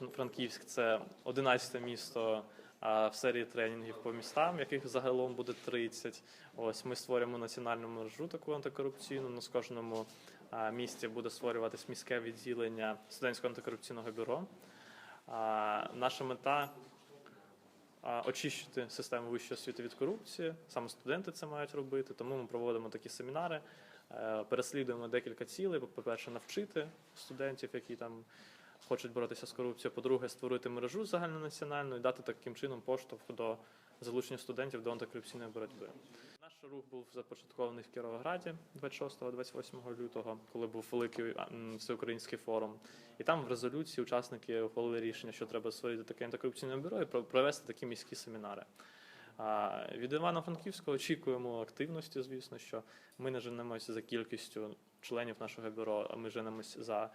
Івано-Франківськ це 11 місто в серії тренінгів по містам, яких загалом буде 30. Ось ми створюємо національну мережу таку антикорупційну. На кожному місті буде створюватись міське відділення студентського антикорупційного бюро. Наша мета очищити систему вищої освіти від корупції. Саме студенти це мають робити, тому ми проводимо такі семінари, е, переслідуємо декілька цілей. По-перше, навчити студентів, які там хочуть боротися з корупцією. По-друге, створити мережу загальнонаціональну і дати таким чином поштовх до залучення студентів до антикорупційної боротьби. Наш рух був започаткований в Кіровограді 26-28 лютого, коли був великий всеукраїнський форум. І там в резолюції учасники ухвалили рішення, що треба створити таке антикорупційне бюро і про- провести такі міські семінари. Від Івано-Франківського очікуємо активності, звісно, що ми не женемося за кількістю членів нашого бюро, а ми женемося за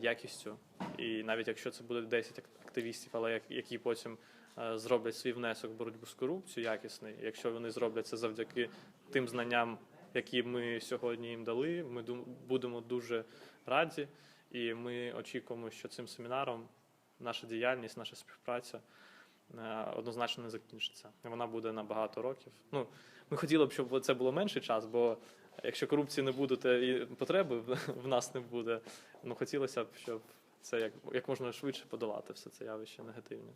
якістю. І навіть якщо це буде 10 активістів, але які потім е, зроблять свій внесок в боротьбу з корупцією якісний, якщо вони зроблять це завдяки тим знанням, які ми сьогодні їм дали, ми будемо дуже раді, і ми очікуємо, що цим семінаром наша діяльність, наша співпраця е, однозначно не закінчиться. Вона буде на багато років. Ну, ми хотіли б, щоб це було менший час, бо якщо корупції не буде, то і потреби в- нас не буде. Ну хотілося б, щоб це як, як можна швидше подолати все це явище негативне.